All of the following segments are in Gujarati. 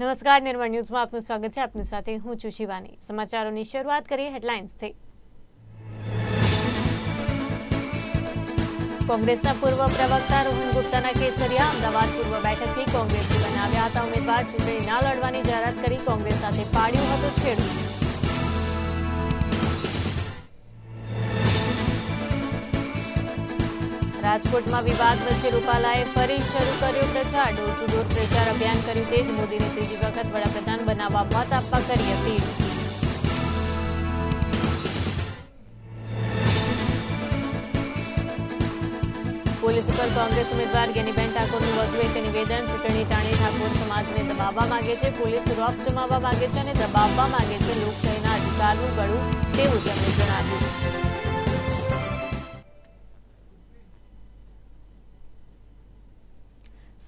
નમસ્કાર, નિર્મળ ન્યૂઝમાં આપનું સ્વાગત છે. આપની સાથે હું છું શિવાની. સમાચારોની શરૂઆત કરીએ હેડલાઇન્સથી. કોંગ્રેસના પૂર્વ પ્રવક્તા રોહન ગુપ્તાના કેસરિયા અમદાવાદ પૂર્વ બેઠકથી કોંગ્રેસથી બનાવ્યા હતા. ઉમેદવાર ચૂંટણી ના લડવાની જાહેરાત કરી કોંગ્રેસ સાથે પાડ્યું હતું છેડું. રાજકોટમાં વિવાદ વચ્ચે રૂપાલાએ ફરી શરૂ કર્યો પ્રચાર. ડોર ટુ ડોર પ્રચાર અભિયાન કર્યું તે જ મોદીને ત્રીજી વખત વડાપ્રધાન બનાવવા મત આપવા કરી અપીલ. પોલીસ ઉપર કોંગ્રેસ ઉમેદવાર ગેનીબેન ઠાકોરનું વધુ એક નિવેદન. ચૂંટણી ટાણી ઠાકોર સમાજને દબાવવા માંગે છે. પોલીસ રોપ જમાવવા માંગે છે અને દબાવવા માંગે છે. લોકશાહીના અધિકારનું ગળું તેવું તેમણે જણાવ્યું.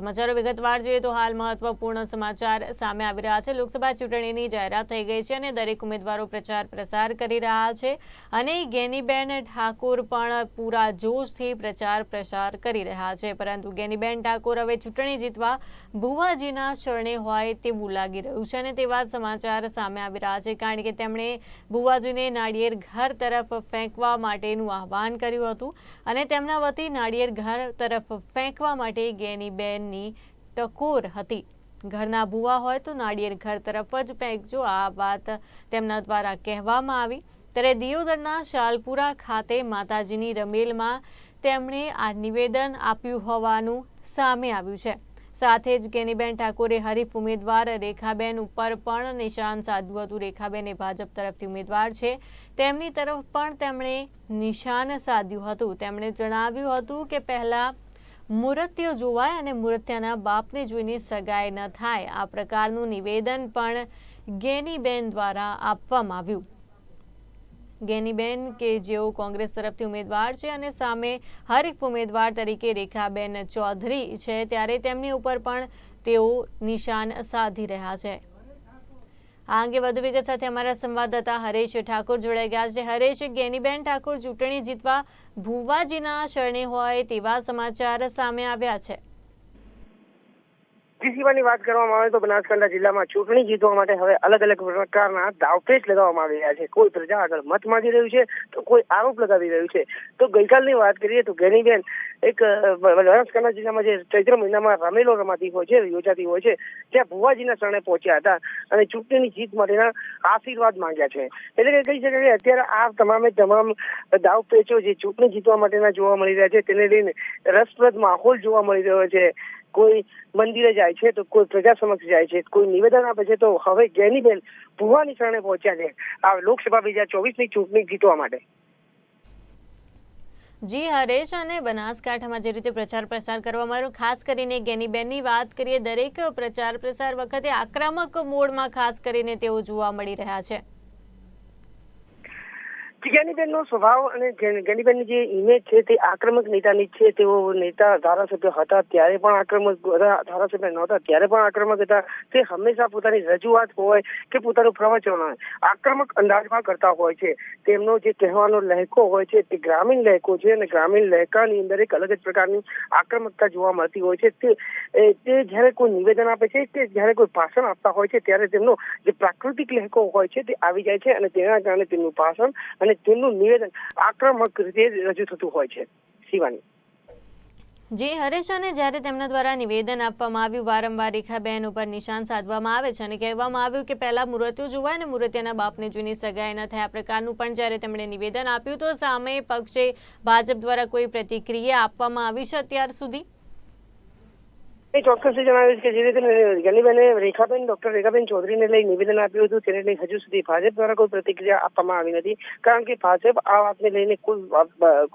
સમાચારો વિગતવાર જોઈએ તો હાલ મહત્વપૂર્ણ સમાચાર સામે આવી રહ્યા છે. લોકસભા ચૂંટણીની જાહેરાત થઈ ગઈ છે અને દરેક ઉમેદવારો પ્રચાર પ્રસાર કરી રહ્યા છે અને ગેનીબેન ઠાકોર પણ પૂરા જોશથી પ્રચાર પ્રસાર કરી રહ્યા છે. પરંતુ ગેનીબેન ઠાકોર હવે ચૂંટણી જીતવા ભુવાજીના શરણે હોય તેવું લાગી રહ્યું છે અને તેવા સમાચાર સામે આવી રહ્યા છે. કારણ કે તેમણે ભુવાજીને નાળિયેર ઘર તરફ ફેંકવા માટેનું આહવાન કર્યું હતું અને તેમના વતી નાળિયેર ઘર તરફ ફેંકવા માટે ગેનીબેનની ટકોર હતી. ઘરના ભૂવા હોય તો નાળિયેર ઘર તરફ જ ફેંકજો, આ વાત તેમના દ્વારા કહેવામાં આવી. ત્યારે દિયોદરના શાલપુરા ખાતે માતાજીની રમેલમાં તેમણે આ નિવેદન આપ્યું હોવાનું સામે આવ્યું છે. સાથે જ કેનીબેન ઠાકોરે હરીફ ઉમેદવાર રેખાબેન ઉપર પણ નિશાન સાધ્યું હતું. રેખાબેન એ ભાજપ તરફથી ઉમેદવાર છે. તેમની તરફ પણ તેમણે નિશાન સાધ્યું હતું. તેમણે જણાવ્યું હતું કે પહેલાં મૂર્ત્ય જોવાય અને મૂર્ત્યાના બાપને જોઈને સગાઈ ન થાય. આ પ્રકારનું નિવેદન પણ ગેનીબેન દ્વારા આપવામાં આવ્યું. ગેનીબેન કે જેઓ કોંગ્રેસ તરફથી ઉમેદવાર છે અને સામે હરીફ ઉમેદવાર તરીકે રેખાબેન ચૌધરી છે, ત્યારે તેમની ઉપર પણ તેઓ નિશાન સાધી રહ્યા છે. આ અંગે વધુ વિગત સાથે અમારા સંવાદદાતા હરેશ ઠાકોર જોડાઈ ગયા છે. હરેશ, ગેનીબેન ઠાકોર ચૂંટણી જીતવા ભુવાજીના શરણે હોય તેવા સમાચાર સામે આવ્યા છે. જીસીવાની વાત કરવામાં આવે તો બનાસકાંઠા જિલ્લામાં ચૂંટણી જીતવા માટે હવે અલગ અલગ પ્રકારના દાવપેચ લગાવવામાં આવી રહ્યા છે. કોઈ પ્રજા આગળ મત માંગી રહ્યું છે, તો કોઈ આરોપ લગાવી રહ્યું છે. તો ગઈકાલની વાત કરીએ તો ગેનીબેન એક બનાસકાંઠા જિલ્લામાં જે ચૈત્ર મહિનામાં રમેલો રમાતી હોય છે, યોજાતી હોય છે, ત્યાં ભુવાજીના શરણે પહોંચ્યા હતા અને ચૂંટણીની જીત માટેના આશીર્વાદ માંગ્યા છે. એટલે કે કહી શકાય કે અત્યારે આ તમામે તમામ દાવપેચો જે ચૂંટણી જીતવા માટેના જોવા મળી રહ્યા છે, તેને લઈને રસપ્રદ માહોલ જોવા મળી રહ્યો છે. કોઈ મંદિરે જાય છે, તો કોઈ પ્રજા સમક્ષ જાય છે, કોઈ નિવેદન આપે છે, તો હવે ગેનીબેન ભુવાની શરણે પહોંચ્યા છે આ લોકસભા બે હજાર ચોવીસની ચૂંટણી જીતવા માટે. જી હરેશ અને બનાસકાંઠામાં જે રીતે પ્રચાર પ્રસાર કરવામાં આવ્યો ખાસ કરીને ગેનીબેનની વાત કરીએ, દરેક પ્રચાર પ્રસાર વખતે આક્રમક મોડમાં ખાસ કરીને તેઓ જોવા મળી રહ્યા છે. ગેનીબેનનો સ્વભાવ અને જ્ઞાનીબેનની જે ઇમેજ છે તે આક્રમક નેતાની છે. તેઓ નેતા, ધારાસભ્ય હતા ત્યારે પણ આક્રમક ધારાસભ્ય નહોતા, ત્યારે પણ આક્રમક હતા. તે હંમેશા પોતાની રજૂઆત હોય કે પોતાનું પ્રવચન હોય. આક્રમક અંદાજમાં કરતા હોય છે. તેમનો જે કહેવાનો લહેકો હોય છે તે ગ્રામીણ લહેકો છે અને ગ્રામીણ લહેકાની અંદર એક અલગ જ પ્રકારની આક્રમકતા જોવા મળતી હોય છે. તે તે જ્યારે કોઈ નિવેદન આપે છે કે જ્યારે કોઈ ભાષણ આપતા હોય છે ત્યારે તેમનો જે પ્રાકૃતિક લહેકો હોય છે તે આવી જાય છે અને તેના કારણે તેમનું ભાષણ અને તેમનું નિવેદન આક્રમક રીતે રજૂ થતું હોય છે. શિવાની. જી હરેશ અને જ્યારે તેમના દ્વારા નિવેદન આપવામાં આવ્યું, વારંવાર રેખાબેન ઉપર નિશાન સાધવામાં આવે છે અને કહેવામાં આવ્યું કે પહેલા મૃત્યુ જોવાય અને મૃત્યુના બાપને જૂની સગાઈ ન થાય. આ પ્રકારનું પણ જ્યારે તેમણે નિવેદન આપ્યું તો સામે પક્ષે ભાજપ દ્વારા કોઈ પ્રતિક્રિયા આપવામાં આવી છે અત્યાર સુધી? એ ચોક્કસ જણાવ્યું છે કે જે રીતે ગનીબેને રેખાબેન, ડોક્ટર રેખાબેન ચૌધરીને લઈ નિવેદન આપ્યું હતું, તેને લઈ હજુ સુધી ભાજપ દ્વારા કોઈ પ્રતિક્રિયા આપવામાં આવી નથી, કારણ કે ભાજપ આ વાતને લઈને કોઈ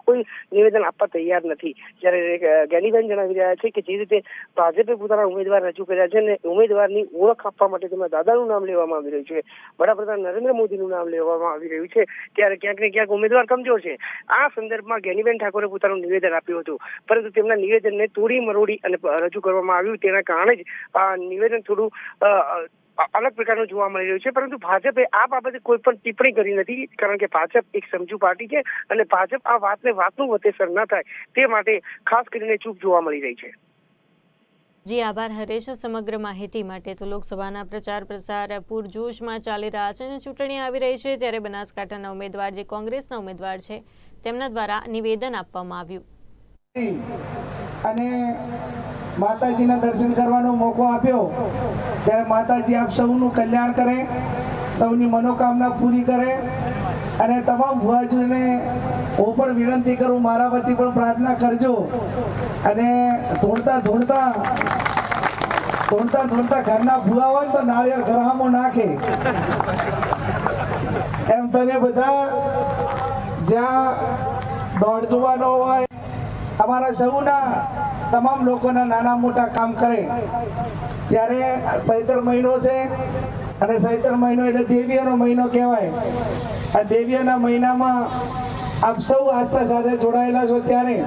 કોઈ નિવેદન આપવા તૈયાર નથી. જ્યારે ગેનીબેન જણાવી રહ્યા છે કે જે રીતે ભાજપે પોતાના ઉમેદવાર રજૂ કર્યા છે અને ઉમેદવારની ઓળખ આપવા માટે તેમના દાદાનું નામ લેવામાં આવી રહ્યું છે, વડાપ્રધાન નરેન્દ્ર મોદીનું નામ લેવામાં આવી રહ્યું છે, ત્યારે ક્યાંક ને ક્યાંક ઉમેદવાર કમજોર છે. આ સંદર્ભમાં ગેનીબેન ઠાકોરે પોતાનું નિવેદન આપ્યું હતું, પરંતુ તેમના નિવેદનને તોડી મરોડી અને રજૂ કરવામાં આવ્યું તેના કારણે જ નિવેદન થોડું અલગ પ્રકારનું જોવા મળી રહ્યું છે. પરંતુ ભાજપે આ બાબતે કોઈ પણ ટિપ્પણી કરી નથી કારણ કે ભાજપ એક સમજુ પાર્ટી છે અને ભાજપ આ વાતને વાતનું વતેસર ન થાય તે માટે ખાસ કરીને ચૂપ જોવા મળી રહી છે. જી આભાર હરેશ. સમગ્ર માહિતી માટે તો લોકસભાના પ્રચાર પ્રસાર પૂરજોશમાં ચાલી રહ્યા છે અને ચૂંટણી આવી રહી છે ત્યારે બનાસકાંઠાના ઉમેદવાર જે કોંગ્રેસના ઉમેદવાર છે તેમના દ્વારા નિવેદન આપવામાં આવ્યું. અને માતાજીના દર્શન કરવાનો મોકો આપ્યો. ત્યારે માતાજી આપ સૌનું કલ્યાણ કરે, સૌની મનોકામના પૂરી કરે અને તમામ ભુવાજીને હું પણ વિનંતી કરું, મારા વતી પણ પ્રાર્થના કરજો. અને ધૂણતા ધૂણતા ધૂણતા ધૂણતા ઘરના ભૂવા હોય તો નાળિયેર ગરહામો નાખે. એમ તમે બધા જ્યાં દોડ જોવાનો હોય અમારા સૌના તમામ લોકોના નાના મોટા કામ કરે. ત્યારે સૈતર મહિનો છે અને સૈતર મહિનો એટલે દેવીઓનો મહિનો કહેવાય. આ દેવીઓના મહિનામાં આપ સૌ આસ્થા સાથે જોડાયેલા છો ત્યારે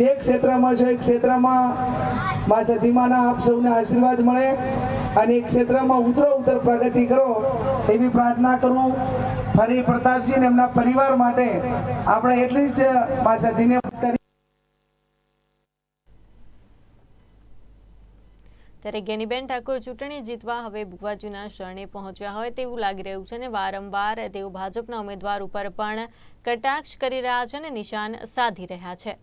જે ક્ષેત્રમાં છો એ ક્ષેત્રમાં મા સતીમાના આપ સૌને આશીર્વાદ મળે અને એ ક્ષેત્રમાં ઉતરો, ઉતર પ્રગતિ કરો એવી પ્રાર્થના કરું. ફરી પ્રતાપજી ને એમના પરિવાર માટે આપણે એટલી જ મા સતીને કરી ત્યારે ગેનીબેન ઠાકોર ચૂંટણી જીતવા હવે ભુવાજીના શરણે પહોંચ્યા હોય તેવું લાગી રહ્યું છે અને વારંવાર તેઓ ભાજપના ઉમેદવાર ઉપર પણ કટાક્ષ કરી રહ્યા છે અને નિશાન સાધી રહ્યા છે.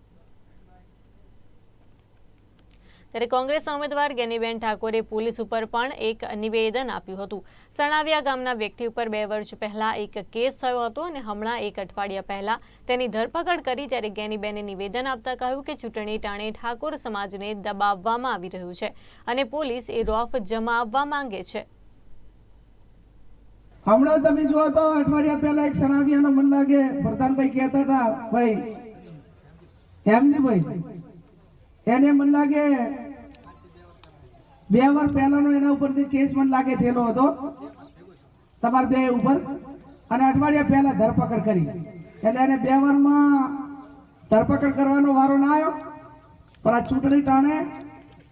ત્યારે કોંગ્રેસ ઉમેદવાર ગેનીબેન ઠાકોરે પોલીસ ઉપર પણ એક નિવેદન આપ્યું હતું. સણાવિયા ગામના વ્યક્તિ ઉપર બે વર્ષ પહેલા એક કેસ થયો હતો અને હમણાં એક અઠવાડિયા પહેલા તેની ધરપકડ કરી ત્યારે ગેનીબેને નિવેદન આપતા કહ્યું કે ચૂંટણી ટાણે ઠાકોર સમાજને દબાવવામાં આવી રહ્યું છે અને પોલીસ એ રોફ જમાવવા માંગે છે. હમણાં તમે જો તો અઠવાડિયા પહેલા એક સણાવિયાનો મન લાગે. પ્રધાનભાઈ કહેતા હતા, ભાઈ હેમજીભાઈ એને મન લાગે બે વાર પહેલાનો એના ઉપરથી કેસ પણ લાગે થયેલો હતો. તમારા બે ઉપર. અને અઠવાડિયા પહેલા ધરપકડ કરી. એટલે એને બે વારમાં ધરપકડ કરવાનો વારો ના આવ્યો. પણ આ ચૂંટણી ટાણે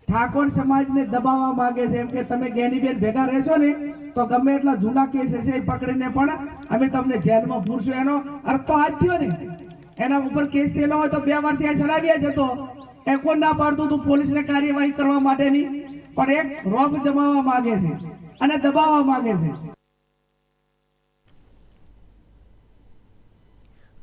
ઠાકોર સમાજને દબાવવા માંગે છે. એમ કે તમે ગેનીબેન ભેગા રહેશો ને, તો ગમે એટલા જૂના કેસ હશે એ પકડીને પણ અમે તમને જેલમાં પૂરશું એનો અર્થ તો આજ થયો ને. એના ઉપર કેસ થયેલો હોય તો બે વાર ત્યાં ચડાવ્યા જતો એ કોણ ના પાડતું તું પોલીસને કાર્યવાહી કરવા માટેની? પણ એક રોપ જમાવવા માંગે છે અને દબાવવા માંગે છે.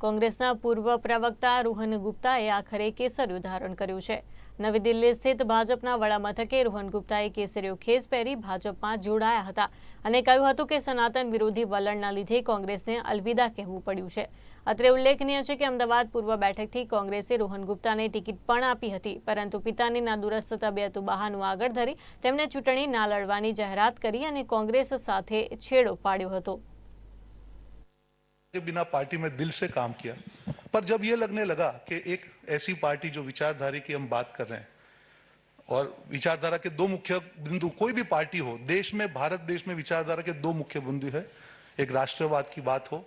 કોંગ્રેસના પૂર્વ પ્રવક્તા રોહન ગુપ્તાએ આખરે કેસરિયું ધારણ કર્યું છે. નવી દિલ્હી સ્થિત ભાજપના વડામથકે રોહન ગુપ્તાએ કેસરીયો ખેસ પહેરી ભાજપમાં જોડાયા હતા અને કહ્યું હતું કે સનાતન વિરોધી વલણના લીધે કોંગ્રેસને અલવિદા કહેવું પડ્યું છે. અત્રે ઉલ્લેખનીય છે કે અમદાવાદ પૂર્વ બેઠકથી કોંગ્રેસે રોહન ગુપ્તાને ટિકિટ પણ આપી હતી પરંતુ પિતાની નાદુરસ્ત તબિયત બહાનું આગળ ધરી તેમને ચૂંટણી ના લડવાની જાહેરાત કરી અને કોંગ્રેસ સાથે છેડો ફાડ્યો હતો के बिना पार्टी में दिल से काम किया पर जब ये लगने लगा कि एक ऐसी पार्टी जो विचारधारा की हम बात कर रहे हैं और विचारधारा के दो मुख्य बिंदु कोई भी पार्टी हो देश में भारत देश में विचारधारा के दो मुख्य बिंदु है एक राष्ट्रवाद की बात हो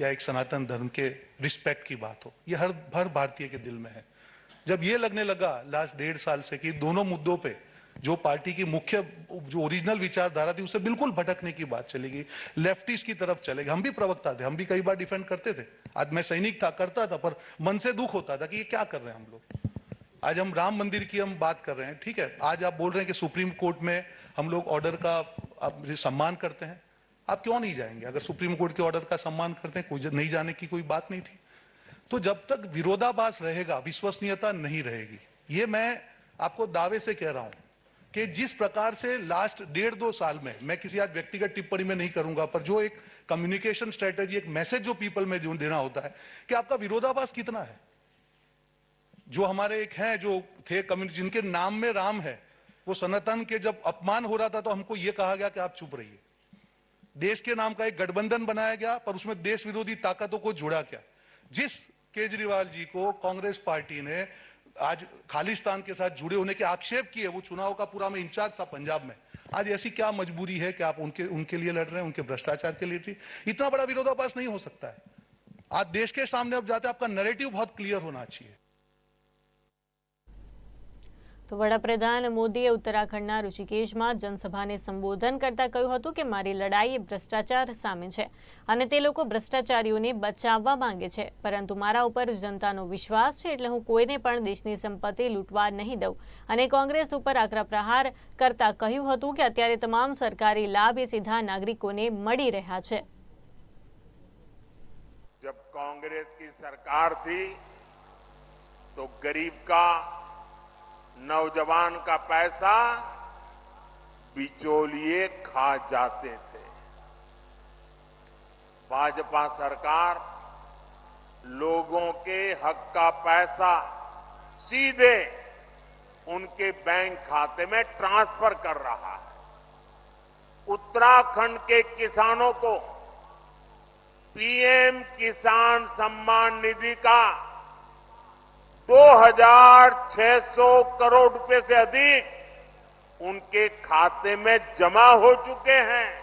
या एक सनातन धर्म के रिस्पेक्ट की बात हो। ये हर हर भारतीय के दिल में है। जब ये लगने लगा लास्ट डेढ़ साल से कि दोनों मुद्दों पे जो पार्टी की मुख्य, जो ओरिजिनल विचारधारा थी उससे बिल्कुल भटकने की बात चलेगी। लेफ्टिस्ट की तरफ़ चलेगी। हम भी प्रवक्ता थे। हम भी कई बार डिफेंड करते थे। आज मैं सैनिक था, करता था, पर मन से दुख होता था कि ये क्या कर रहे हैं हम लोग। आज हम राम मंदिर की हम बात कर रहे हैं, ठीक है? आज आप बोल रहे हैं कि सुप्रीम कोर्ट में हम लोग ऑर्डर का सम्मान करते हैं। आप क्यों नहीं जाएँगे? अगर सुप्रीम कोर्ट के ऑर्डर का सम्मान करते हैं, कोई नहीं जाने की कोई बात नहीं थी। तो जब तक विरोधाभास रहेगा, विश्वसनीयता नहीं रहेगी, ये मैं आपको दावे से कह रहा हूँ कि जिस प्रकार से लास्ट डेढ़ दो साल में, मैं किसी आज व्यक्तिगत टिप्पणी में नहीं करूँगा, पर जो एक कम्युनिकेशन स्ट्रेटेजी एक मैसेज जो पीपल में जो देना होता है, कि आपका विरोधाभास कितना है? जो हमारे एक हैं, जो थे कम्युनिटी जिनके नाम में राम है, वो सनातन के जब अपमान हो रहा था तो हमको ये कहा गया कि आप चुप रहिए। देश के नाम का एक गठबंधन बनाया गया, पर उसमें देश विरोधी ताकतों को जुड़ा गया। जिस केजरीवाल जी को कांग्रेस पार्टी ने आज खालिस्तान के साथ जुड़े होने के आक्षेप किए, वो चुनाव का पूरा में इंचार्ज था पंजाब में। आज ऐसी क्या मजबूरी है कि आप उनके उनके लिए लड़ रहे हैं, उनके भ्रष्टाचार के लिए इतना बड़ा विरोधाभास नहीं हो सकता है। आज देश के सामने अब जाते आपका नैरेटिव बहुत क्लियर होना चाहिए। તો વડાપ્રધાન મોદીએ ઉત્તરાખંડના ઋષિકેશમાં જનસભાને સંબોધન કરતા કહ્યું હતું કે મારી લડાઈ એ ભ્રષ્ટાચાર સામે છે અને તે લોકો ભ્રષ્ટાચારીઓને બચાવવા માંગે છે. પરંતુ મારા ઉપર જનતાનો વિશ્વાસ છે એટલે હું કોઈને પણ દેશની સંપત્તિ લૂંટવા નહીં દઉં. અને કોંગ્રેસ ઉપર આકરા પ્રહાર કરતા કહ્યું હતું કે અત્યારે તમામ સરકારી લાભ એ સીધા નાગરિકોને મળી રહ્યા છે. કોંગ્રેસ સરકારથી તો ગરીબ કા नौजवान का पैसा बिचौलिए खा जाते थे। भाजपा सरकार लोगों के हक का पैसा सीधे उनके बैंक खाते में ट्रांसफ़र कर रहा है। उत्तराखंड के किसानों को पीएम किसान सम्मान निधि का 2,600 करोड़ रुपए से अधिक उनके खाते में जमा हो चुके हैं।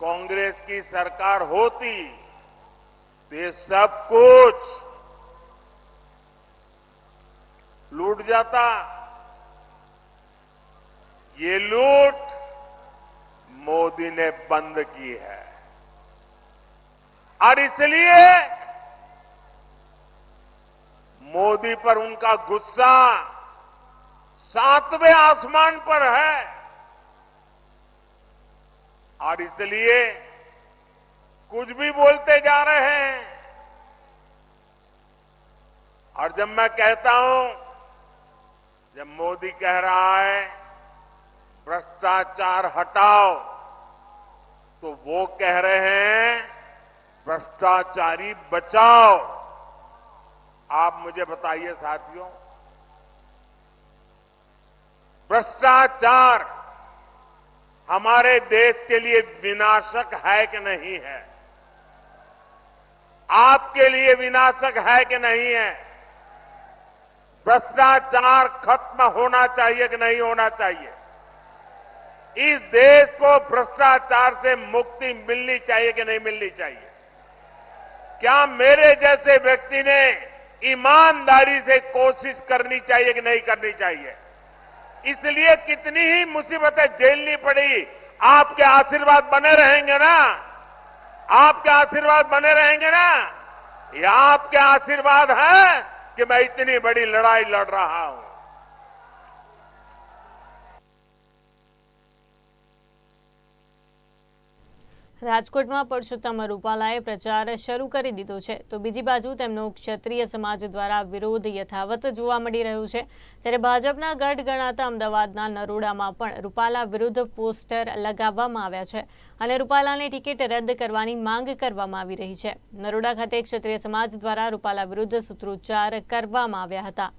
कांग्रेस की सरकार होती ये सब कुछ लूट जाता। ये लूट मोदी ने बंद की है। और इसलिए मोदी पर उनका गुस्सा सातवें आसमान पर है। और इसलिए कुछ भी बोलते जा रहे हैं। और जब मैं कहता हूँ, जब मोदी कह रहा है, भ्रष्टाचार हटाओ तो वो कह रहे हैं, भ्रष्टाचारी बचाओ। आप मुझे बताइए साथियों। भ्रष्टाचार हमारे देश के लिए विनाशक है कि नहीं है? आपके लिए विनाशक है कि नहीं है? भ्रष्टाचार खत्म होना चाहिए कि नहीं होना चाहिए? इस देश को भ्रष्टाचार से मुक्ति मिलनी चाहिए कि नहीं मिलनी चाहिए? क्या मेरे जैसे व्यक्ति ने ईमानदारी से कोशिश करनी चाहिए कि नहीं करनी चाहिए। इसलिए कितनी ही मुसीबतें झेलनी पड़ी, आपके आशीर्वाद बने रहेंगे ना? आपके आशीर्वाद बने रहेंगे ना? ये आपके आशीर्वाद है कि मैं इतनी बड़ी लड़ाई लड़ रहा हूँ। રાજકોટમાં પરસોત્તમ રૂપાલાએ પ્રચાર શરૂ કરી દીધો છે. તો બીજી બાજુ તેમનો ક્ષત્રિય સમાજ દ્વારા વિરોધ યથાવત જોવા મળી રહ્યો છે. ત્યારે ભાજપના ગઢ ગણાતા અમદાવાદના નરોડામાં પણ રૂપાલા વિરુદ્ધ પોસ્ટર લગાવવામાં આવ્યા છે અને રૂપાલાની ટિકિટ રદ કરવાની માંગ કરવામાં આવી રહી છે. નરોડા ખાતે ક્ષત્રિય સમાજ દ્વારા રૂપાલા વિરુદ્ધ સૂત્રોચ્ચાર કરવામાં આવ્યા હતા.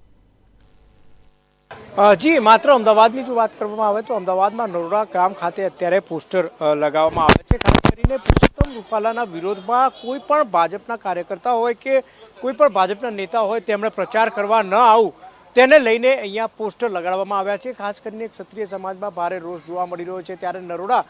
જી, માત્ર અમદાવાદની જો વાત કરવામાં આવે તો અમદાવાદમાં નરોડા ગામ ખાતે અત્યારે પોસ્ટર લગાવવામાં આવે છે. ખાસ કરીને પુરુષોત્તમ રૂપાલાના વિરોધમાં કોઈ પણ ભાજપના કાર્યકર્તા હોય કે કોઈ પણ ભાજપના નેતા હોય, તેમણે પ્રચાર કરવા ન આવું, તેને લઈને અહીંયા પોસ્ટર લગાડવામાં આવ્યા છે. ખાસ કરીને ક્ષત્રિય સમાજમાં ભારે રોષ જોવા મળી રહ્યો છે. ત્યારે નરોડા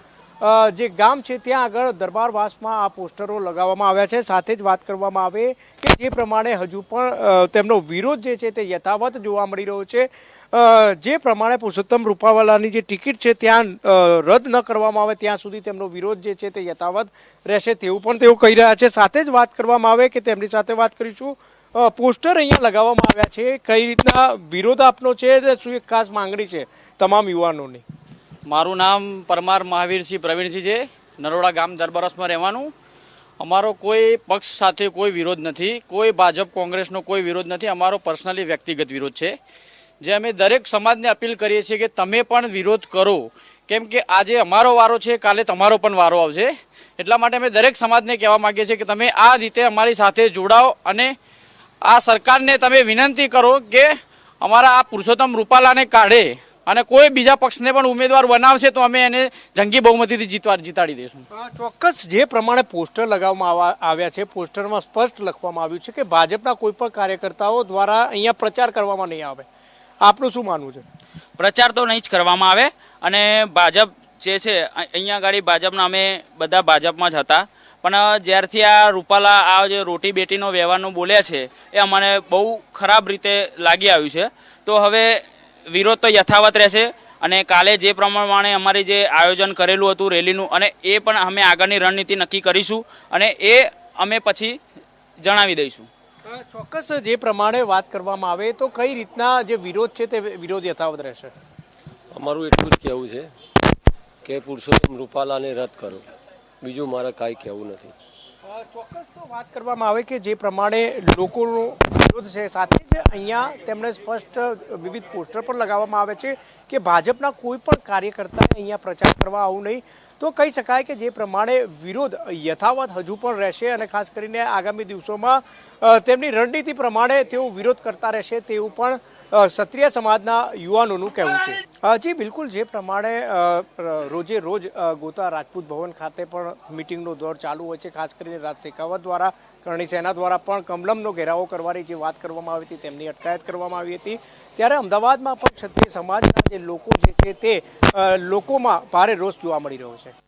જે ગામ છે, ત્યાં આગળ દરબારવાસમાં આ પોસ્ટરો લગાવવામાં આવ્યા છે. સાથે જ વાત કરવામાં આવે કે જે પ્રમાણે હજુ પણ તેમનો વિરોધ જે છે તે યથાવત જોવા મળી રહ્યો છે. જે પ્રમાણે પુરુષોત્તમ રૂપાવાલાની જે ટિકિટ છે, ત્યાં રદ ન કરવામાં આવે, ત્યાં સુધી તેમનો વિરોધ જે છે તે યથાવત રહેશે તેવું પણ તેઓ કહી રહ્યા છે. સાથે જ વાત કરવામાં આવે કે તેમની સાથે વાત કરીશું. પોસ્ટર અહીંયા લગાવવામાં આવ્યા છે કઈ રીતના વિરોધ આપનો છે શું એક ખાસ માંગણી છે તમામ યુવાનોની? મારું નામ પરમાર મહાવીરસિંહ પ્રવીણસિંહ છે. નરોડા ગામ દરબરસમાં રહેવાનું. અમારો કોઈ પક્ષ સાથે કોઈ વિરોધ નથી. કોઈ ભાજપ, કોંગ્રેસનો કોઈ વિરોધ નથી. અમારો પર્સનલી વ્યક્તિગત વિરોધ છે. જે અમે દરેક સમાજને અપીલ કરીએ છીએ કે તમે પણ વિરોધ કરો. કેમ કે આજે અમારો વારો છે, કાલે તમારો પણ વારો આવશે. એટલા માટે અમે દરેક સમાજને કહેવા માંગીએ છીએ કે તમે આ રીતે અમારી સાથે જોડાઓ અને આ સરકારને તમે વિનંતી કરો કે અમારા આ પુરુષોત્તમ રૂપાલાને કાઢે અને કોઈ બીજા પક્ષને પણ ઉમેદવાર બનાવશે તો અમે એને જંગી બહુમતીથી જીતવા, જીતાડી દઈશું. ચોક્કસ જે પ્રમાણે પોસ્ટર લગાવવામાં આવા- આવ્યા છે, પોસ્ટરમાં સ્પષ્ટ લખવામાં આવ્યું છે કે ભાજપના કોઈ પણ કાર્યકર્તાઓ દ્વારા અહીંયા પ્રચાર કરવામાં નહીં આવે. આપનું શું માનવું છે? પ્રચાર તો નહીં જ કરવામાં આવે અને ભાજપ જે છે અહીંયા આગળ ભાજપના અમે બધા ભાજપમાં જ હતા. પણ જ્યારથી આ રૂપાલા, આ જે રોટી બેટીનો વ્યવહારનું બોલ્યા છે, એ અમને બહુ ખરાબ રીતે લાગી આવ્યું છે. તો હવે વિરોધ તો યથાવત રહેશે અને કાલે જે પ્રમાણે અમારી જે આયોજન કરેલું હતું રેલીનું અને એ પણ અમે આગળની રણનીતિ નક્કી કરીશું અને એ અમે પછી જણાવી દઈશું. ચોક્કસ જે પ્રમાણે વાત કરવામાં આવે તો કઈ રીતના જે વિરોધ છે તે વિરોધ યથાવત રહેશે? અમારું એટલું જ કહેવું છે કે પુરુષોત્તમ રૂપાલાને રદ કરો. બીજું મારે કાંઈ કહેવું નથી. ચોક્કસ તો વાત કરવામાં આવે કે જે પ્રમાણે લોકોનો વિરોધ છે, સાથે જ અહીંયા તેમણે સ્પષ્ટ વિવિધ પોસ્ટર પણ લગાવવામાં આવે છે કે ભાજપના કોઈ પણ કાર્યકર્તાને અહીંયા પ્રચાર કરવા આવું નહીં. તો કહી શકાય કે જે પ્રમાણે વિરોધ યથાવત હજુ પણ રહેશે અને ખાસ કરીને આગામી દિવસોમાં તેમની રણનીતિ પ્રમાણે તેઓ વિરોધ કરતા રહેશે તેવું પણ ક્ષત્રિય સમાજના યુવાનોનું કહેવું છે. હજી બિલકુલ જે પ્રમાણે રોજે રોજ ગોતા રાજપૂત ભવન ખાતે પણ મિટિંગનો દોર ચાલુ હોય છે, ખાસ કરીને રાજ શેખાવત દ્વારા, કરણી સેના દ્વારા પણ કમલમનો ઘેરાવો કરવાની જે વાત કરવામાં આવી હતી, તેમની અટકાયત કરવામાં આવી હતી. ત્યારે અમદાવાદમાં પણ ક્ષત્રિય સમાજના જે લોકો જે છે તે લોકોમાં ભારે રોષ જોવા મળી રહ્યો છે.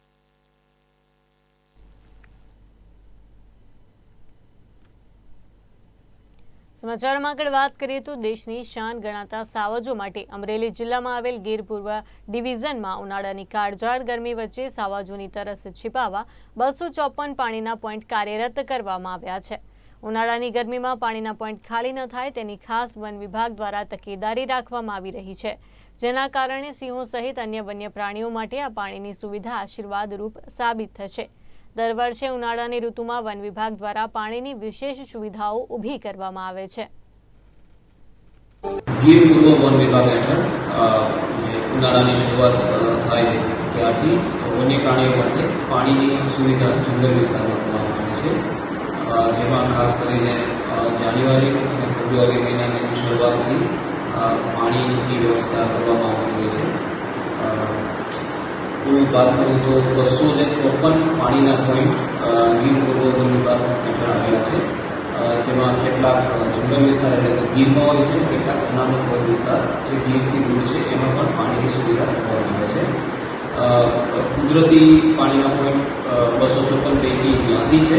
સમાચારમાં આગળ વાત કરીએ તો દેશની શાન ગણાતા સાવજો માટે અમરેલી જિલ્લામાં આવેલ ગીર ડિવિઝનમાં ઉનાળાની કાળઝાળ ગરમી વચ્ચે સાવજોની તરસ છીપાવવા બસો ચોપન પાણીના પોઈન્ટ કાર્યરત કરવામાં આવ્યા છે. ઉનાળાની ગરમીમાં પાણીના પોઈન્ટ ખાલી ન થાય તેની ખાસ વન વિભાગ દ્વારા તકેદારી રાખવામાં આવી રહી છે. જેના કારણે સિંહો સહિત અન્ય વન્ય પ્રાણીઓ માટે આ પાણીની સુવિધા આશીર્વાદરૂપ સાબિત થશે. દર વર્ષે ઉનાળાની ઋતુમાં વન વિભાગ દ્વારા પાણીની વિશેષ સુવિધાઓ ઊભી કરવામાં આવે છે. ગીર પૂર્વ વન વિભાગ હેઠળ ઉનાળાની શરૂઆત થાય ત્યારથી વન્ય પ્રાણીઓ માટે પાણીની સુવિધા જંગલ વિસ્તારમાં કરવામાં આવે છે. જેમાં ખાસ કરીને જાન્યુઆરી અને ફેબ્રુઆરી મહિનાની શરૂઆતથી પાણીની વ્યવસ્થા કરવામાં આવતી હોય છે. હું વાત કરું તો બસો ને ચોપન પાણીના પોઈન્ટ ગીર પૂર્વ વિભાગ હેઠળ આવેલા છે. જેમાં કેટલાક જંગલ વિસ્તાર એટલે કે ગીરમાં હોય છે કેટલાક અનામત વન વિસ્તાર જે ગીરથી દૂર છે, એમાં પણ પાણીની સુવિધા કરવામાં આવે છે. કુદરતી પાણીના પોઈન્ટ બસો ચોપન પૈકી બ્યાસી છે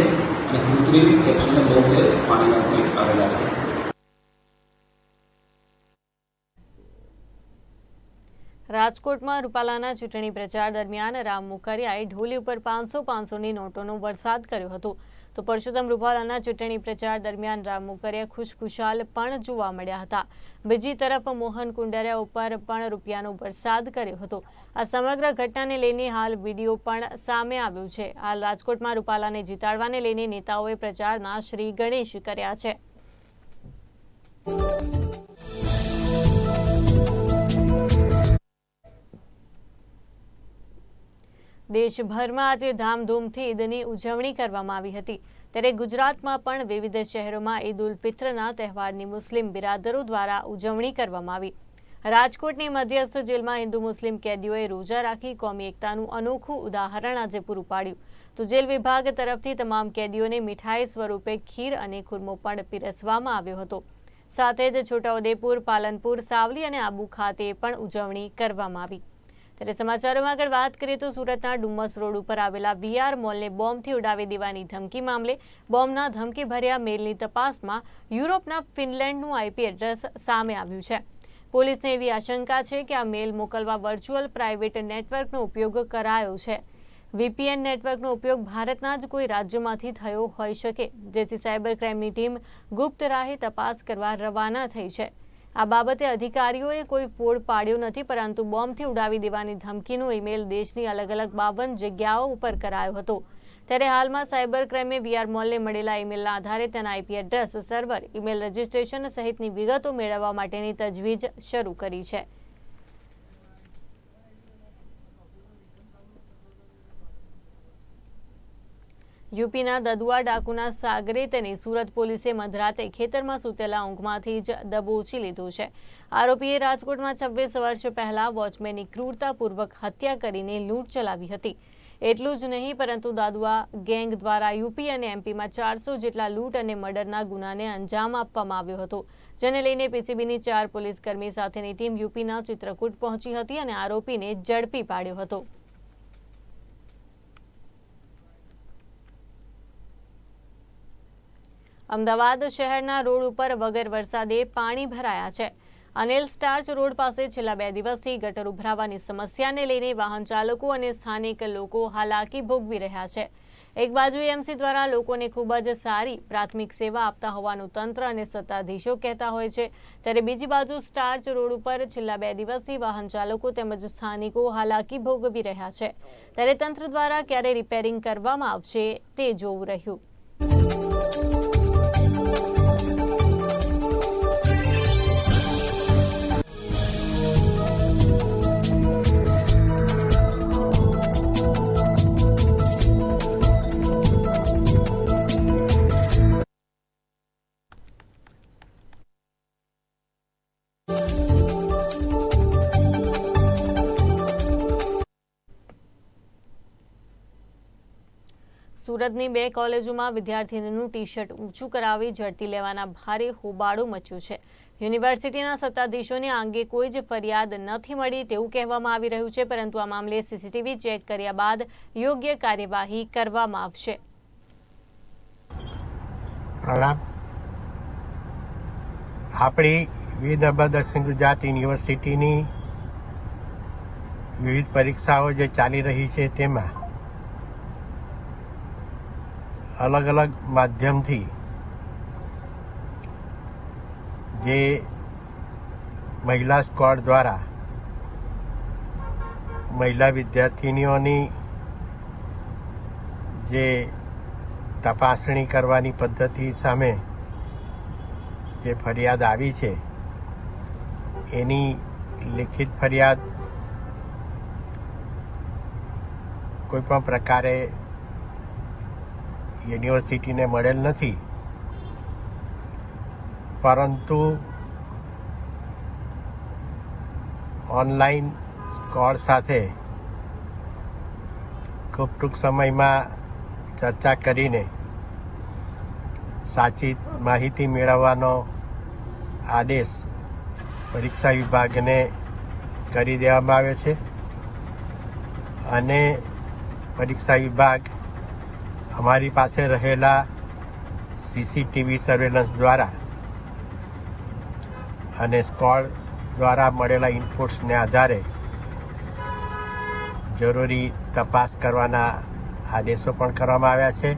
અને કૃત્રિમ એકસો ને બોતેર પાણીના પોઈન્ટ આવેલા છે. રાજકોટમાં રૂપાલાના ચૂંટણી પ્રચાર દરમિયાન રામ મુખરિયાએ ઢોલી ઉપર પાંચસો પાંચસોની નોટોનો વરસાદ કર્યો હતો. તો પરસોત્તમ રૂપાલાના ચૂંટણી પ્રચાર દરમિયાન રામ મુખરિયા ખુશખુશાલ પણ જોવા મળ્યા હતા. બીજી તરફ મોહન કુંડારિયા ઉપર પણ રૂપિયાનો વરસાદ કર્યો હતો. આ સમગ્ર ઘટનાને લઈને હાલ વીડિયો પણ સામે આવ્યો છે. હાલ રાજકોટમાં રૂપાલાને જીતાડવાને લઈને નેતાઓએ પ્રચારના શ્રી ગણેશ કર્યા છે. દેશભરમાં આજે ધામધૂમથી ઈદની ઉજવણી કરવામાં આવી હતી. ત્યારે ગુજરાતમાં પણ વિવિધ શહેરોમાં ઈદ ઉલ ફિત્રના તહેવારની મુસ્લિમ બિરાદરો દ્વારા ઉજવણી કરવામાં આવી. રાજકોટની મધ્યસ્થ જેલમાં હિન્દુ મુસ્લિમ કેદીઓએ રોજા રાખી કોમી એકતાનું અનોખું ઉદાહરણ આજે પૂરું પાડ્યું. તો જેલ વિભાગ તરફથી તમામ કેદીઓને મીઠાઈ સ્વરૂપે ખીર અને ખુરમો પણ પીરસવામાં આવ્યો હતો. સાથે જ છોટાઉદેપુર, પાલનપુર, સાવલી અને આબુ ખાતે પણ ઉજવણી કરવામાં આવી. ત્યારે સમાચારોમાં આગળ વાત કરીએ તો સુરતના ડુમ્મસ રોડ ઉપર આવેલા વીઆર મોલને બોમ્બથી ઉડાવી દેવાની ધમકી મામલે બોમ્બના ધમકી ભર્યા મેલની તપાસમાં યુરોપના ફિનલેન્ડનું આઈપી એડ્રેસ સામે આવ્યું છે. પોલીસને એવી આશંકા છે કે આ મેલ મોકલવા વર્ચ્યુઅલ પ્રાઇવેટ નેટવર્કનો ઉપયોગ કરાયો છે. વીપીએન નેટવર્કનો ઉપયોગ ભારતના જ કોઈ રાજ્યમાંથી થયો હોઈ શકે, જેથી સાયબર ક્રાઇમની ટીમ ગુપ્ત રાહે તપાસ કરવા રવાના થઈ છે. આ બાબતે અધિકારીઓએ કોઈ ફોડ પાડ્યો નથી, પરંતુ બોમ્બથી ઉડાવી દેવાની ધમકીનો ઈમેલ દેશની અલગ અલગ બાવન જગ્યાઓ ઉપર કરાયો હતો. ત્યારે હાલમાં સાયબર ક્રાઇમે વીઆર મોલને મળેલા ઈમેલના આધારે તેના IP address, server, email registration સહિતની વિગતો મેળવવા માટેની તજવીજ શરૂ કરી છે. યુપીના દદુઆ ડાકુના સાગરે તેને સુરત પોલીસે મધરાતે ખેતરમાં સૂતેલા ઊંઘમાંથી જ દબોચી લીધું છે. આરોપીએ રાજકોટમાં છવ્વીસ વર્ષ પહેલા વોચમેનની ક્રૂરતાપૂર્વક હત્યા કરીને લૂંટ ચલાવી હતી. એટલું જ નહીં, પરંતુ દાદુઆ ગેંગ દ્વારા યુપી અને એમપીમાં ચારસો જેટલા લૂંટ અને મર્ડરના ગુનાને અંજામ આપવામાં આવ્યો હતો. જેને લઈને પીસીબીની ચાર પોલીસકર્મી સાથેની ટીમ યુપીના ચિત્રકૂટ પહોંચી હતી અને આરોપીને ઝડપી પાડ્યો હતો. અમદાવાદ શહેરના રોડ ઉપર વગર વરસાદે પાણી ભરાયા છે. અનિલ સ્ટાર્ચ રોડ પાસે છેલ્લા બે દિવસથી ગટર ઉભરાવાની સમસ્યાને લઈને વાહન ચાલકો અને સ્થાનિક લોકો હાલાકી ભોગવી રહ્યા છે. એક બાજુ એમસી દ્વારા લોકોને ખૂબ જ સારી પ્રાથમિક સેવા આપતા હોવાનું તંત્ર અને સત્તાધીશો કહેતા હોય છે. ત્યારે બીજી બાજુ સ્ટાર્ચ રોડ ઉપર છેલ્લા બે દિવસથી વાહન ચાલકો તેમજ સ્થાનિકો હાલાકી ભોગવી રહ્યા છે. ત્યારે તંત્ર દ્વારા ક્યારે રિપેરિંગ કરવામાં આવશે તે જોવું રહ્યું. Thank you. સુરતની બે કોલેજોમાં વિદ્યાર્થીનીનું ટી શર્ટ ઊંચું કરાવી ઝડપી લેવાના ભારે હોબાળો મચ્યું છે. યુનિવર્સિટીના સત્તાધીશોને આ અંગે કોઈ જ ફરિયાદ નથી મળી તેવું કહેવામાં આવી રહ્યું છે, પરંતુ આ મામલે સીસીટીવી ચેક કર્યા બાદ યોગ્ય કાર્યવાહી કરવામાં આવશે. આપણી દક્ષિણ ગુજરાત યુનિવર્સિટીની વિવિધ પરીક્ષાઓ જે ચાલી રહી છે તેમાં અલગ અલગ માધ્યમથી જે મહિલા સ્કવોડ દ્વારા મહિલા વિદ્યાર્થિનીઓની જે તપાસણી કરવાની પદ્ધતિ સામે જે ફરિયાદ આવી છે, એની લિખિત ફરિયાદ કોઈ પણ પ્રકારે યુનિવર્સિટીને મળેલ નથી. પરંતુ ઓનલાઈન સ્કોર સાથે ખૂબ ટૂંક સમયમાં ચર્ચા કરીને સાચી માહિતી મેળવવાનો આદેશ પરીક્ષા વિભાગને કરી દેવામાં આવ્યો છે. અને પરીક્ષા વિભાગ અમારી પાસે રહેલા સીસીટીવી સર્વેલન્સ દ્વારા અને સ્કોડ દ્વારા મળેલા ઇનપુટ્સને આધારે જરૂરી તપાસ કરવાના આદેશો પણ કરવામાં આવ્યા છે.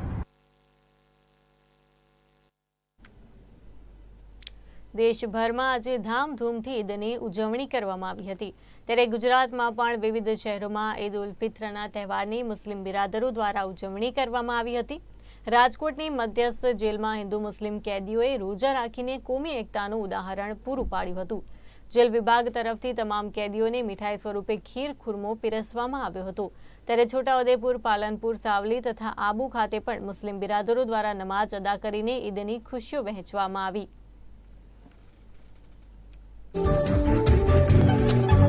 દેશભરમાં આજે ધામધૂમથી ઈદની ઉજવણી કરવામાં આવી હતી. ત્યારે ગુજરાતમાં પણ વિવિધ શહેરોમાં ઈદ ઉલ ફિત્રના તહેવારની મુસ્લિમ બિરાદરો દ્વારા ઉજવણી કરવામાં આવી હતી. રાજકોટની મધ્યસ્થ જેલમાં હિન્દુ મુસ્લિમ કેદીઓએ રોજા રાખીને કોમી એકતાનું ઉદાહરણ પૂરું પાડ્યું હતું. જેલ વિભાગ તરફથી તમામ કેદીઓને મીઠાઈ સ્વરૂપે ખીર, ખુરમો પીરસવામાં આવ્યો હતો. ત્યારે છોટાઉદેપુર, પાલનપુર, સાવલી તથા આબુ ખાતે પણ મુસ્લિમ બિરાદરો દ્વારા નમાજ અદા કરીને ઈદની ખુશીઓ વહેંચવામાં આવી.